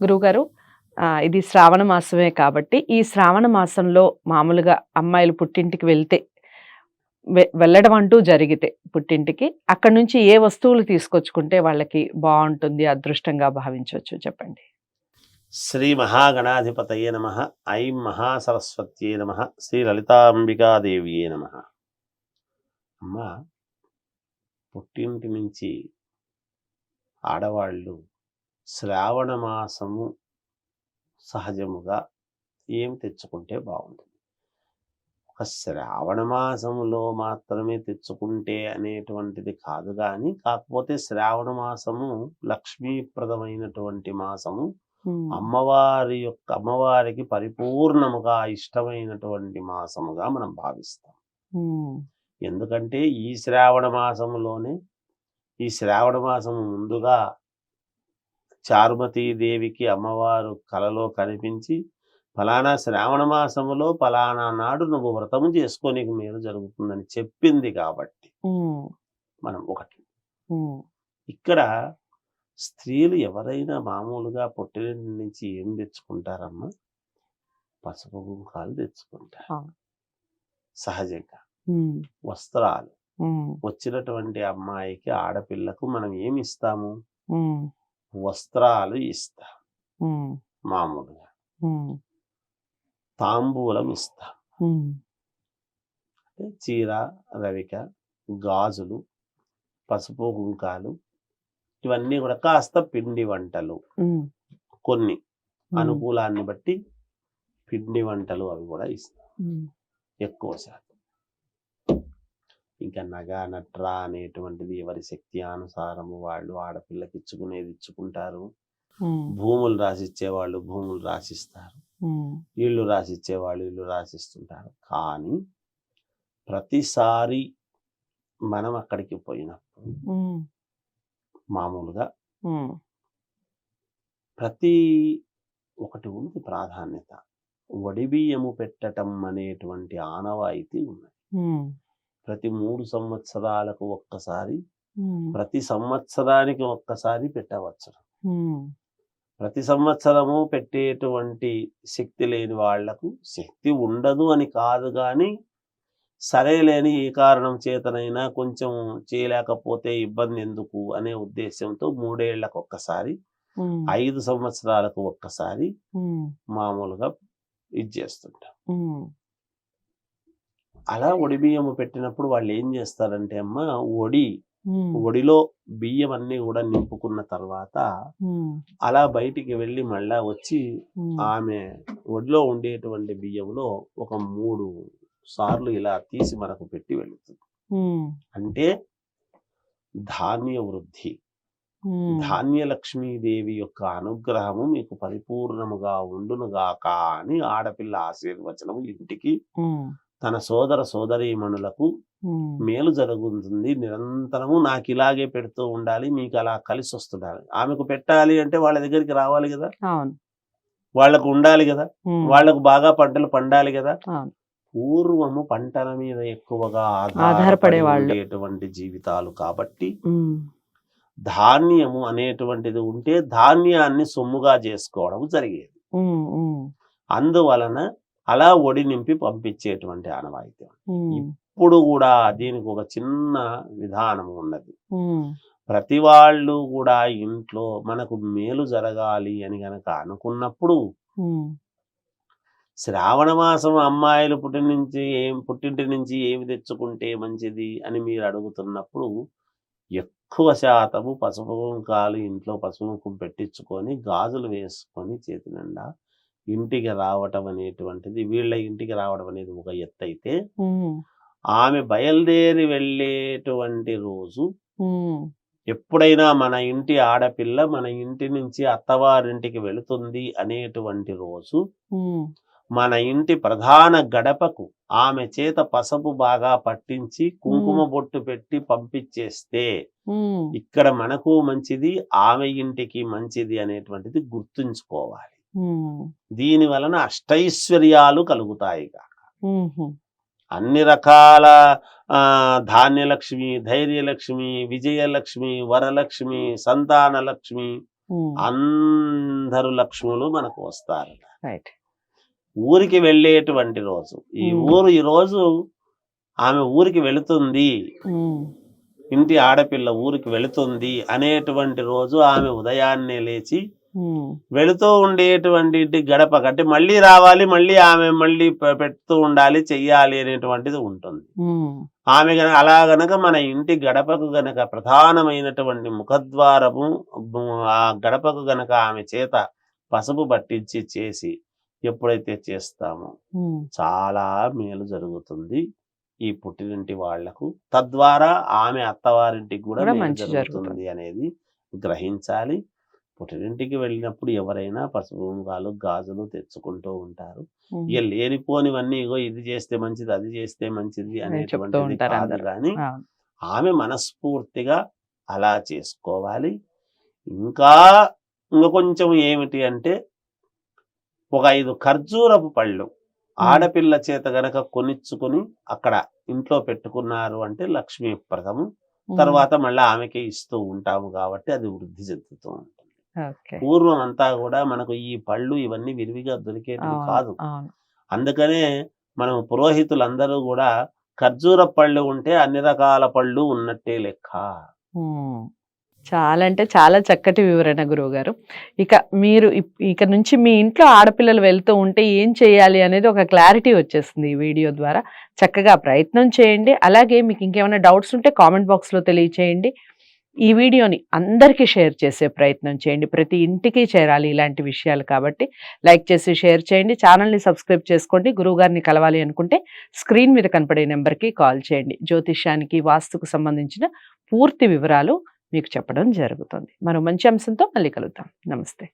గురువుగారు ఇది శ్రావణ మాసమే కాబట్టి ఈ శ్రావణ మాసంలో మామూలుగా అమ్మాయిలు పుట్టింటికి వెళ్తే వె- వెళ్ళడం అంటూ జరిగితే పుట్టింటికి అక్కడ నుంచి ఏ వస్తువులు తీసుకొచ్చుకుంటే వాళ్ళకి బాగుంటుంది అదృష్టంగా భావించవచ్చు చెప్పండి. శ్రీ మహాగణాధిపతయే నమ ఐం మహాసరస్వత్యే నమ శ్రీ లలితాంబికాదేవియే నమ. అమ్మ పుట్టింటి నుంచి ఆడవాళ్ళు శ్రావణ మాసము సహజముగా ఏం తెచ్చుకుంటే బాగుంటుంది? ఒక శ్రావణ మాసములో మాత్రమే తెచ్చుకుంటే అనేటువంటిది కాదు కానీ కాకపోతే శ్రావణ మాసము లక్ష్మీప్రదమైనటువంటి మాసము అమ్మవారి యొక్క అమ్మవారికి పరిపూర్ణముగా ఇష్టమైనటువంటి మాసముగా మనం భావిస్తాం. ఎందుకంటే ఈ శ్రావణ మాసములోనే ఈ శ్రావణ మాసము ముందుగా చారుమతీదేవికి అమ్మవారు కలలో కనిపించి ఫలానా శ్రావణ మాసములో ఫలానా నాడు నువ్వు వ్రతము చేసుకోనికి మేలు జరుగుతుందని చెప్పింది కాబట్టి. మనం ఒకటి. ఇక్కడ స్త్రీలు ఎవరైనా మామూలుగా పుట్టిన నుంచి ఏం తెచ్చుకుంటారమ్మా? పసుపు కుంకాలు తెచ్చుకుంటారు. సహజంగా. వస్త్రాలు. వచ్చినటువంటి అమ్మాయికి ఆడపిల్లకు మనం ఏమి ఇస్తాము? వస్త్రాలు ఇస్తాం. మామూలుగా. తాంబూలం ఇస్తాం చీర రవిక గాజులు పసుపు కుంకాలు ఇవన్నీ కూడా కాస్త పిండి వంటలు. కొన్ని అనుకూలాన్ని బట్టి పిండి వంటలు అవి కూడా ఇస్తాం. ఎక్కువ శాతం ఇంకా నగ నట్ర అనేటువంటిది ఎవరి శక్తి అనుసారము వాళ్ళు ఆడపిల్లకి ఇచ్చుకునేది ఇచ్చుకుంటారు. భూములు రాసిచ్చే వాళ్ళు భూములు రాసిస్తారు. ఇళ్ళు రాసిచ్చే వాళ్ళు ఇల్లు రాసిస్తుంటారు. కానీ ప్రతిసారి మనం అక్కడికి పోయినప్పుడు మామూలుగా ప్రతి ఒకటి ఉంది ప్రాధాన్యత. వడిబియ్యము పెట్టటం అనేటువంటి ఆనవాయితీ ఉన్నది. ప్రతి మూడు సంవత్సరాలకు ఒక్కసారి ప్రతి సంవత్సరానికి ఒక్కసారి పెట్టవచ్చు. ప్రతి సంవత్సరము పెట్టేటువంటి శక్తి లేని వాళ్ళకు శక్తి ఉండదు అని కాదు కానీ సరేలేని ఏ కారణం చేతనైనా కొంచెం చేయలేకపోతే ఇబ్బంది ఎందుకు అనే ఉద్దేశంతో మూడేళ్ళకు ఒక్కసారి ఐదు సంవత్సరాలకు ఒక్కసారి మామూలుగా ఇది చేస్తుంటాం. అలా ఒడి బియ్యము పెట్టినప్పుడు వాళ్ళు ఏం చేస్తారంటే అమ్మ ఒడి ఒడిలో బియ్యం అన్ని కూడా నింపుకున్న తర్వాత అలా బయటికి వెళ్ళి మళ్ళా వచ్చి ఆమె ఒడిలో ఉండేటువంటి బియ్యంలో ఒక మూడు సార్లు ఇలా తీసి మనకు పెట్టి వెళుతుంది. అంటే ధాన్య వృద్ధి. ధాన్య లక్ష్మీదేవి యొక్క అనుగ్రహము మీకు పరిపూర్ణముగా ఉండునుగాక అని ఆడపిల్ల ఆశీర్వచనము ఇంటికి తన సోదర సోదరీమణులకు మేలు జరుగుతుంది. నిరంతరము నాకు ఇలాగే పెడుతూ ఉండాలి మీకు అలా కలిసి వస్తుండాలి. ఆమెకు పెట్టాలి అంటే వాళ్ళ దగ్గరికి రావాలి కదా? వాళ్ళకు ఉండాలి కదా? ఉమ్, వాళ్ళకు బాగా పంటలు పండాలి కదా? పూర్వము పంటల మీద ఎక్కువగా ఆధారపడే. ఉండేటువంటి జీవితాలు కాబట్టి ధాన్యము అనేటువంటిది ఉంటే ధాన్యాన్ని సొమ్ముగా చేసుకోవడం జరిగేది. అందువలన అలా ఒడి నింపి పంపించేటువంటి ఆనవాయితీ. ఇప్పుడు కూడా దీనికి ఒక చిన్న విధానం ఉన్నది. ప్రతి వాళ్ళు కూడా ఇంట్లో మనకు మేలు జరగాలి అని గనక అనుకున్నప్పుడు శ్రావణ మాసం అమ్మాయిలు పుట్టిన నుంచి ఏం పుట్టింటి నుంచి ఏమి తెచ్చుకుంటే మంచిది అని మీరు అడుగుతున్నప్పుడు ఎక్కువ శాతము పసుపు కుంకాలు ఇంట్లో పసుపు కుంకుమ పెట్టించుకొని గాజులు వేసుకొని చేతి నిండా ఇంటికి రావటం అనేటువంటిది వీళ్ళ ఇంటికి రావడం అనేది ఒక ఎత్తు అయితే ఆమె బయలుదేరి వెళ్ళేటువంటి రోజు ఎప్పుడైనా మన ఇంటి ఆడపిల్ల మన ఇంటి నుంచి అత్తవారింటికి వెళుతుంది అనేటువంటి రోజు మన ఇంటి ప్రధాన గడపకు ఆమె చేత పసుపు బాగా పట్టించి కుంకుమ బొట్టు పెట్టి పంపించేస్తే ఇక్కడ మనకు మంచిది ఆమె ఇంటికి మంచిది అనేటువంటిది గుర్తుంచుకోవాలి. దీని వలన అష్టైశ్వర్యాలు కలుగుతాయి కాక. అన్ని రకాల ధాన్యలక్ష్మి ధైర్యలక్ష్మి విజయలక్ష్మి వరలక్ష్మి సంతానలక్ష్మి అందరు లక్ష్ములు మనకు వస్తారు. ఊరికి వెళ్ళేటువంటి రోజు. ఈ. ఊరు ఈ రోజు ఆమె ఊరికి వెళుతుంది. ఇంటి ఆడపిల్ల ఊరికి వెళుతుంది అనేటువంటి రోజు ఆమె ఉదయాన్నే లేచి వెళుతూ ఉండేటువంటి గడప. అంటే మళ్ళీ రావాలి మళ్ళీ ఆమె మళ్ళీ పెడుతూ ఉండాలి చెయ్యాలి అనేటువంటిది ఉంటుంది. ఆమె గనక అలా గనక మన ఇంటి గడపకు గనక ప్రధానమైనటువంటి ముఖద్వారము ఆ గడపకు గనక ఆమె చేత పసుపు పట్టించి చేసి ఎప్పుడైతే చేస్తామో చాలా మేలు జరుగుతుంది ఈ పుట్టినింటి వాళ్ళకు. తద్వారా ఆమె అత్తవారింటికి కూడా మంచి జరుగుతుంది. అనేది గ్రహించాలి. పుట్టినింటికి వెళ్ళినప్పుడు ఎవరైనా పసుపు ఉంగాలు గాజులు తెచ్చుకుంటూ ఉంటారు. ఇక లేనిపోనివన్నీ ఇగో ఇది చేస్తే మంచిది అది చేస్తే మంచిది అనేటువంటిది ఉంటారు కాదు. కానీ ఆమె మనస్ఫూర్తిగా అలా చేసుకోవాలి. ఇంకా ఇంకా కొంచెం ఏమిటి అంటే ఒక ఐదు ఖర్జూరపు పళ్ళు ఆడపిల్ల చేత గనక కొనిచ్చుకుని అక్కడ ఇంట్లో పెట్టుకున్నారు అంటే లక్ష్మీప్రదము తర్వాత మళ్ళీ ఆమెకే ఇస్తూ ఉంటాము కాబట్టి అది వృద్ధి చెందుతూ ఉంటుంది ఓకే పూర్వం అంతా కూడా మనకు ఈ పళ్ళు ఇవన్నీ విరివిగా దొరికేటివి కాదు. అందుకనే మనం పురోహితులందరూ కూడా ఖర్జూర పళ్ళు ఉంటే అన్ని రకాల పళ్ళు ఉన్నట్టే లెక్క. చాలా అంటే చాలా చక్కటి వివరణ గురువు గారు ఇక మీరు ఇక నుంచి మీ ఇంట్లో ఆడపిల్లలు వెళ్తూ ఉంటే ఏం చేయాలి అనేది ఒక క్లారిటీ వచ్చేస్తుంది ఈ వీడియో ద్వారా. చక్కగా ప్రయత్నం చేయండి. అలాగే మీకు ఇంకేమైనా డౌట్స్ ఉంటే కామెంట్ బాక్స్లో తెలియచేయండి. ఈ వీడియోని అందరికీ షేర్ చేసే ప్రయత్నం చేయండి. ప్రతి ఇంటికి చేరాలి ఇలాంటి విషయాలు కాబట్టి లైక్ చేసి షేర్ చేయండి. ఛానల్ని సబ్స్క్రైబ్ చేసుకోండి. గురువుగారిని కలవాలి అనుకుంటే స్క్రీన్ మీద కనపడే నెంబర్కి కాల్ చేయండి. జ్యోతిష్యానికి వాస్తుకు సంబంధించిన పూర్తి వివరాలు మీకు చెప్పడం జరుగుతుంది. మరో మంచి అంశంతో మళ్ళీ కలుద్దాం. నమస్తే.